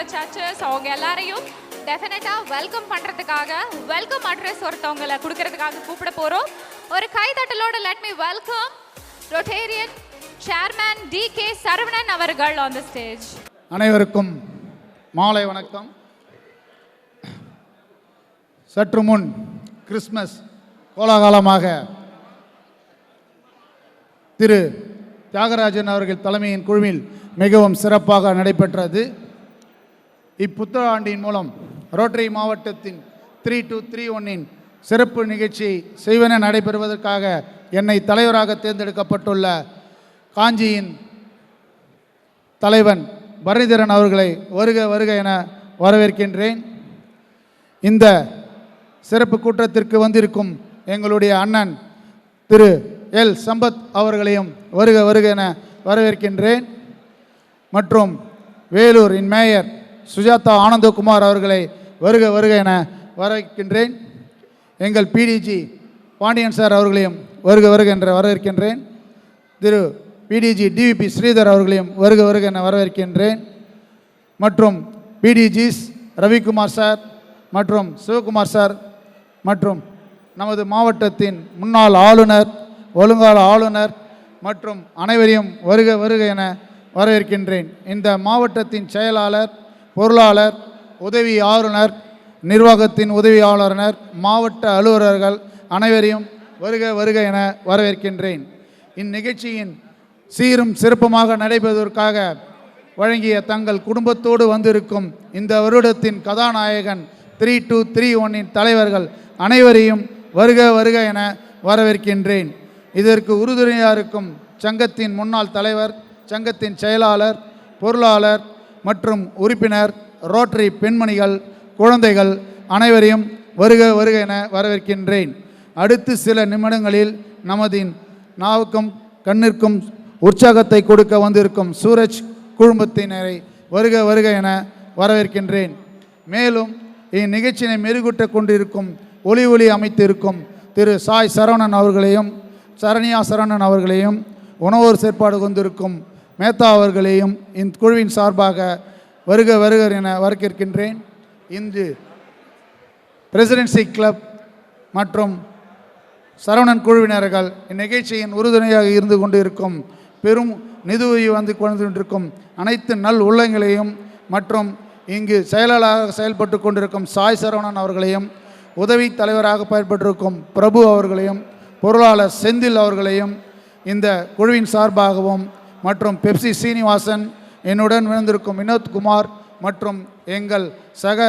வச்சாச்சு ஸோ அவங்க எல்லாரையும் டெஃபினட்டாக வெல்கம் பண்ணுறதுக்காக வெல்கம் அட்ரஸ் ஒருத்தவங்களை கொடுக்கறதுக்காக கூப்பிட போகிறோம் ஒரு கைதட்டலோட let me welcome Rotarian chairman T K Saravanan அவர்கள் ஆன் த ஸ்டேஜ் அனைவருக்கும் மாலை வணக்கம். சற்று முன் கிறிஸ்மஸ் கோலாகாலமாக திரு தியாகராஜன் அவர்கள் தலைமையின் குழுவில் மிகவும் சிறப்பாக நடைபெற்றது. இப்புத்தாண்டின் மூலம் ரோட்டரி மாவட்டத்தின் த்ரீ டூ த்ரீ ஒன்னின் சிறப்பு நிகழ்ச்சி செய்வன நடைபெறுவதற்காக என்னை தலைவராக தேர்ந்தெடுக்கப்பட்டுள்ள காஞ்சியின் தலைவன் பரணிதரன் அவர்களை வருக வருக என வரவேற்கின்றேன். இந்த சிறப்பு கூட்டத்திற்கு வந்திருக்கும் எங்களுடைய அண்ணன் திரு எல். சம்பத் அவர்களையும் வருக வருக என வரவேற்கின்றேன். மற்றும் வேலூரின் மேயர் சுஜாதா ஆனந்தகுமார் அவர்களை வருக வருக என வரவேற்கின்றேன். எங்கள் பிடிஜி பாண்டியன் சார் அவர்களையும் வருக வருக என்ற வரவேற்கின்றேன். திரு பிடிஜி டிவிபி ஸ்ரீதர் அவர்களையும் வருக வருக என வரவேற்கின்றேன். மற்றும் பிடிஜிஸ் ரவிக்குமார் சார் மற்றும் சிவகுமார் சார் மற்றும் நமது மாவட்டத்தின் முன்னாள் ஆளுநர் ஒழுங்கால ஆளுநர் மற்றும் அனைவரையும் வருக வருக என வரவேற்கின்றேன். இந்த மாவட்டத்தின் செயலாளர் பொருளாளர் உதவி ஆளுநர் நிர்வாகத்தின் உதவி ஆளுநர் மாவட்ட அலுவலர்கள் அனைவரையும் வருக வருக என வரவேற்கின்றேன். இந்நிகழ்ச்சியின் சீரும் சிறப்புமாக நடைபெறுவதற்காக வழங்கிய தங்கள் குடும்பத்தோடு வந்திருக்கும் இந்த வருடத்தின் கதாநாயகன் த்ரீ டூ த்ரீ ஒன்னின் தலைவர்கள் அனைவரையும் வருக வருக என வரவேற்கின்றேன். இதற்கு உறுதுணையாக இருக்கும் சங்கத்தின் முன்னாள் தலைவர் சங்கத்தின் செயலாளர் பொருளாளர் மற்றும் உறுப்பினர் ரோட்டரி பெண்மணிகள் குழந்தைகள் அனைவரையும் வருக வருக என வரவேற்கின்றேன். அடுத்து சில நிமிடங்களில் நமதின் நாவுக்கும் கண்ணிற்கும் உற்சாகத்தை கொடுக்க வந்திருக்கும் சூரஜ் குழுமத்தினரை வருக வருக என வரவேற்கின்றேன். மேலும் இந்நிகழ்ச்சியினை மெருகூட்ட கொண்டிருக்கும் ஒளி ஒளி அமைத்திருக்கும் திரு சாய் சரவணன் அவர்களையும் சரண்யா சரவணன் அவர்களையும் உணவோர் செயற்பாடு கொண்டிருக்கும் மேத்தா அவர்களையும் இந்த குழுவின் சார்பாக வருக வருக என வரக்கிருக்கின்றேன் இன்று பிரசிடென்சி கிளப் மற்றும் சரவணன் குழுவினர்கள் இந்நிகழ்ச்சியின் உறுதுணையாக இருந்து கொண்டிருக்கும் பெரும் நிதியுதவி வந்து கொண்டிருக்கும் அனைத்து நல் உள்ளங்களையும் மற்றும் இங்கு செயலாளராக செயல்பட்டு கொண்டிருக்கும் சாய் சரவணன் அவர்களையும் உதவி தலைவராக பயன்பட்டிருக்கும் பிரபு அவர்களையும் பொருளாளர் செந்தில் அவர்களையும் இந்த குழுவின் சார்பாகவும் மற்றும் பெப்சி சீனிவாசன் என்னுடன் விழுந்திருக்கும் வினோத்குமார் மற்றும் எங்கள் சக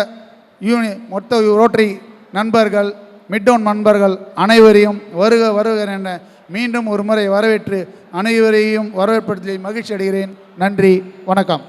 யூனி மொத்த ரோட்டரி நண்பர்கள் மிட்டவுன் நண்பர்கள் அனைவரையும் வருக வருக என மீண்டும் ஒரு முறை வரவேற்று அனைவரையும் வரவேற்படுத்தி மகிழ்ச்சி அடைகிறேன். நன்றி வணக்கம்.